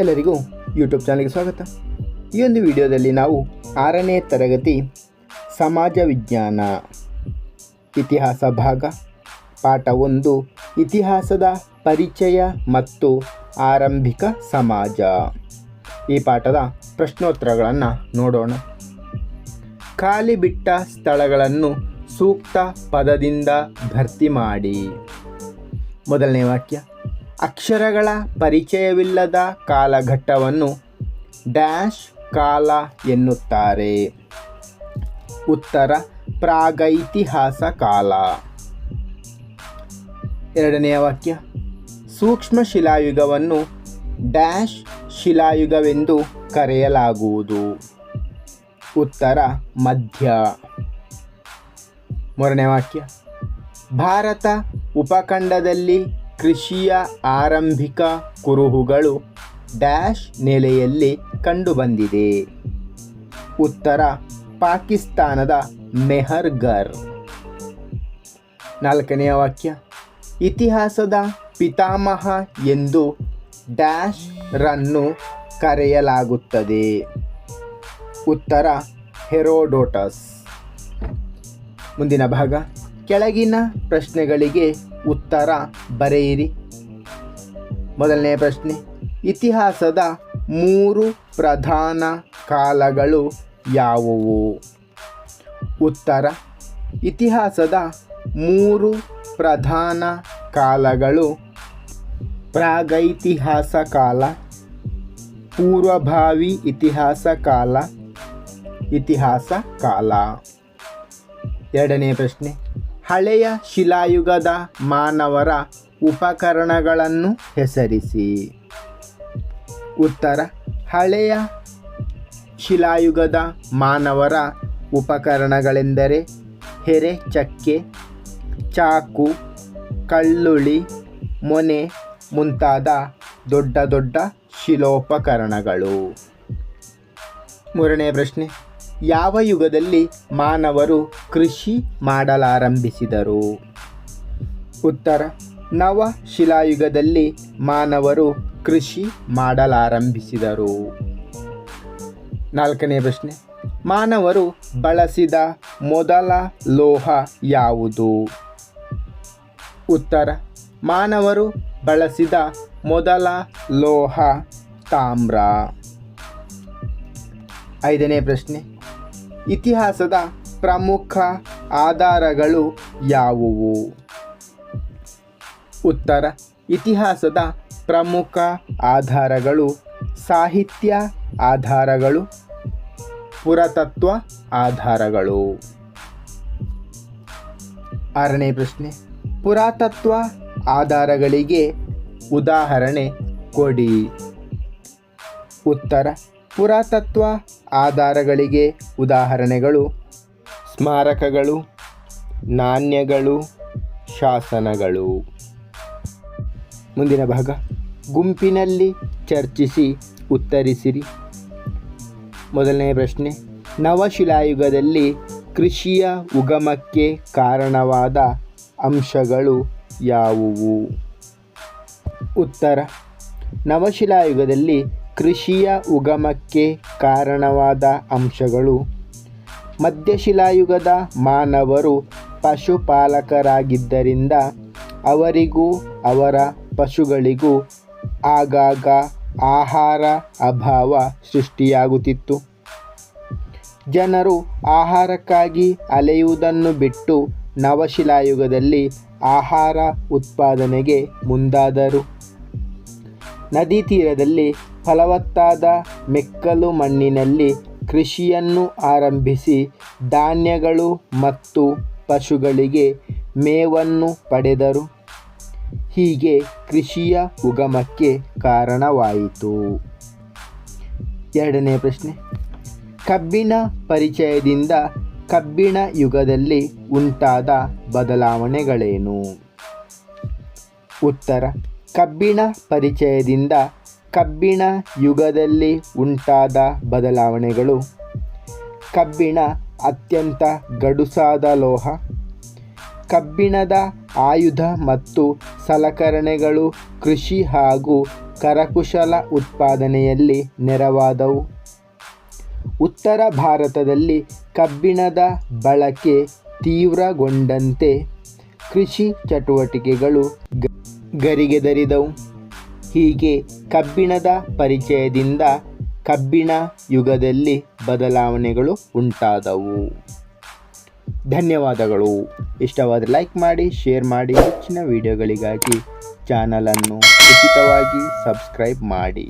ಎಲ್ಲರಿಗೂ ಯೂಟ್ಯೂಬ್ ಚಾನಲ್ಗೆ ಸ್ವಾಗತ. ಈ ಒಂದು ವಿಡಿಯೋದಲ್ಲಿ ನಾವು ಆರನೇ ತರಗತಿ ಸಮಾಜ ವಿಜ್ಞಾನ ಇತಿಹಾಸ ಭಾಗ, ಪಾಠ ಒಂದು, ಇತಿಹಾಸದ ಪರಿಚಯ ಮತ್ತು ಆರಂಭಿಕ ಸಮಾಜ. ಈ ಪಾಠದ ಪ್ರಶ್ನೋತ್ತರಗಳನ್ನು ನೋಡೋಣ. ಖಾಲಿ ಬಿಟ್ಟ ಸ್ಥಳಗಳನ್ನು ಸೂಕ್ತ ಪದದಿಂದ ಭರ್ತಿ ಮಾಡಿ. ಮೊದಲನೇ ವಾಕ್ಯ ಅಕ್ಷರಗಳ ಪರಿಚಯವಿಲ್ಲದ ಕಾಲಘಟ್ಟವನ್ನು ಡ್ಯಾಶ್ ಕಾಲ ಎನ್ನುತ್ತಾರೆ. ಉತ್ತರ, ಪ್ರಾಗೈತಿಹಾಸ ಕಾಲ. ಎರಡನೆಯ ವಾಕ್ಯ, ಸೂಕ್ಷ್ಮ ಶಿಲಾಯುಗವನ್ನು ಡ್ಯಾಶ್ ಶಿಲಾಯುಗವೆಂದು ಕರೆಯಲಾಗುವುದು. ಉತ್ತರ, ಮಧ್ಯ. ಮೂರನೇ ವಾಕ್ಯ, ಭಾರತ ಉಪಖಂಡದಲ್ಲಿ ಕೃಷಿಯ ಆರಂಭಿಕ ಕುರುಹುಗಳು ಡ್ಯಾಶ್ ನೆಲೆಯಲ್ಲಿ ಕಂಡುಬಂದಿದೆ. ಉತ್ತರ ಪಾಕಿಸ್ತಾನದ ಮೆಹರ್ಗರ್ ನಾಲ್ಕನೆಯ ವಾಕ್ಯ. ಇತಿಹಾಸದ ಪಿತಾಮಹ ಎಂದು ಡ್ಯಾಶ್ ರನ್ನು ಕರೆಯಲಾಗುತ್ತದೆ. ಉತ್ತರ ಹೆರೋಡೋಟಸ್. ಮುಂದಿನ ಭಾಗ. ಕೆಳಗಿನ ಪ್ರಶ್ನೆಗಳಿಗೆ ಉತ್ತರ ಬರೆಯಿರಿ. ಮೊದಲನೇ ಪ್ರಶ್ನೆ, ಇತಿಹಾಸದ ಮೂರು ಪ್ರಧಾನ ಕಾಲಗಳು ಯಾವುವು? ಉತ್ತರ, ಇತಿಹಾಸದ ಮೂರು ಪ್ರಧಾನ ಕಾಲಗಳು ಪ್ರಾಗೈತಿಹಾಸ ಕಾಲ, ಪೂರ್ವಭಾವಿ ಇತಿಹಾಸ ಕಾಲ ಇತಿಹಾಸ ಕಾಲ. ಎರಡನೇ ಪ್ರಶ್ನೆ ಹಳೆಯ ಶಿಲಾಯುಗದ ಮಾನವರ ಉಪಕರಣಗಳನ್ನು ಹೆಸರಿಸಿ. ಉತ್ತರ, ಹಳೆಯ ಶಿಲಾಯುಗದ ಮಾನವರ ಉಪಕರಣಗಳೆಂದರೆ ಹೆರೆ ಚಕ್ಕೆ ಚಾಕು ಕಳ್ಳುಳಿ ಮೊನೆ ಮುಂತಾದ ದೊಡ್ಡ ದೊಡ್ಡ ಶಿಲೋಪಕರಣಗಳು. ಮೂರನೇ ಪ್ರಶ್ನೆ ಯಾವ ಯುಗದಲ್ಲಿ ಮಾನವರು ಕೃಷಿ ಮಾಡಲಾರಂಭಿಸಿದರು? ಉತ್ತರ, ನವ ಶಿಲಾಯುಗದಲ್ಲಿ ಮಾನವರು ಕೃಷಿ ಮಾಡಲಾರಂಭಿಸಿದರು. ನಾಲ್ಕನೇ ಪ್ರಶ್ನೆ, ಮಾನವರು ಬಳಸಿದ ಮೊದಲ ಲೋಹ ಯಾವುದು? ಉತ್ತರ, ಮಾನವರು ಬಳಸಿದ ಮೊದಲ ಲೋಹ ತಾಮ್ರ. ಐದನೇ ಪ್ರಶ್ನೆ ಇತಿಹಾಸದ ಪ್ರಮುಖ ಆಧಾರಗಳು ಯಾವುವು? ಉತ್ತರ, ಇತಿಹಾಸದ ಪ್ರಮುಖ ಆಧಾರಗಳು ಸಾಹಿತ್ಯ ಆಧಾರಗಳು, ಪುರಾತತ್ವ ಆಧಾರಗಳು. ಆರನೇ ಪ್ರಶ್ನೆ, ಪುರಾತತ್ವ ಆಧಾರಗಳಿಗೆ ಉದಾಹರಣೆ ಕೊಡಿ. ಉತ್ತರ ಪುರಾತತ್ವ ಆಧಾರಗಳಿಗೆ ಉದಾಹರಣೆಗಳು, ಸ್ಮಾರಕಗಳು, ನಾಣ್ಯಗಳು, ಶಾಸನಗಳು. ಮುಂದಿನ ಭಾಗ. ಗುಂಪಿನಲ್ಲಿ ಚರ್ಚಿಸಿ, ಉತ್ತರಿಸಿರಿ. ಮೊದಲನೇ ಪ್ರಶ್ನೆ. ನವಶಿಲಾಯುಗದಲ್ಲಿ ಕೃಷಿಯ ಉಗಮಕ್ಕೆ ಕಾರಣವಾದ ಅಂಶಗಳು ಯಾವುವು? ಉತ್ತರ. ನವಶಿಲಾಯುಗದಲ್ಲಿ ಕೃಷಿಯ ಉಗಮಕ್ಕೆ ಕಾರಣವಾದ ಅಂಶಗಳು. ಮಧ್ಯಶಿಲಾಯುಗದ ಮಾನವರು ಪಶುಪಾಲಕರಾಗಿದ್ದರಿಂದ ಅವರಿಗೂ ಅವರ ಪಶುಗಳಿಗೂ ಆಗಾಗ ಆಹಾರ ಅಭಾವ ಸೃಷ್ಟಿಯಾಗುತ್ತಿತ್ತು. ಜನರು ಆಹಾರಕ್ಕಾಗಿ ಅಲೆಯುವುದನ್ನು ಬಿಟ್ಟು ನವಶಿಲಾಯುಗದಲ್ಲಿ ಆಹಾರ ಉತ್ಪಾದನೆಗೆ ಮುಂದಾದರು. ನದಿ ತೀರದಲ್ಲಿ ಫಲವತ್ತಾದ ಮೆಕ್ಕಲು ಮಣ್ಣಿನಲ್ಲಿ ಕೃಷಿಯನ್ನು ಆರಂಭಿಸಿ ಧಾನ್ಯಗಳು ಮತ್ತು ಪಶುಗಳಿಗೆ ಮೇವನ್ನು ಪಡೆದರು. ಹೀಗೆ ಕೃಷಿಯ ಉಗಮಕ್ಕೆ ಕಾರಣವಾಯಿತು. ಎರಡನೇ ಪ್ರಶ್ನೆ. ಕಬ್ಬಿಣ ಪರಿಚಯದಿಂದ ಕಬ್ಬಿಣ ಯುಗದಲ್ಲಿ ಉಂಟಾದ ಬದಲಾವಣೆಗಳೇನು? ಉತ್ತರ. ಕಬ್ಬಿಣ ಪರಿಚಯದಿಂದ ಕಬ್ಬಿಣ ಯುಗದಲ್ಲಿ ಉಂಟಾದ ಬದಲಾವಣೆಗಳು. ಕಬ್ಬಿಣ ಅತ್ಯಂತ ಗಡುಸಾದ ಲೋಹ. ಕಬ್ಬಿಣದ ಆಯುಧ ಮತ್ತು ಸಲಕರಣೆಗಳು ಕೃಷಿ ಹಾಗೂ ಕರಕುಶಲ ಉತ್ಪಾದನೆಯಲ್ಲಿ ನೆರವಾದವು. ಉತ್ತರ ಭಾರತದಲ್ಲಿ ಕಬ್ಬಿಣದ ಬಳಕೆ ತೀವ್ರಗೊಂಡಂತೆ ಕೃಷಿ ಚಟುವಟಿಕೆಗಳು ಗರಿಗೆದರಿದವು. ಹೀಗೆ ಕಬ್ಬಿಣದ ಪರಿಚಯದಿಂದ ಕಬ್ಬಿಣ ಯುಗದಲ್ಲಿ ಬದಲಾವಣೆಗಳು ಉಂಟಾದವು. ಧನ್ಯವಾದಗಳು. ಇಷ್ಟವಾದ ಲೈಕ್ ಮಾಡಿ ಶೇರ್ ಮಾಡಿ. ಹೆಚ್ಚಿನ ವಿಡಿಯೋಗಳಿಗಾಗಿ ಚಾನಲನ್ನು ಉಚಿತವಾಗಿ ಸಬ್ಸ್ಕ್ರೈಬ್ ಮಾಡಿ.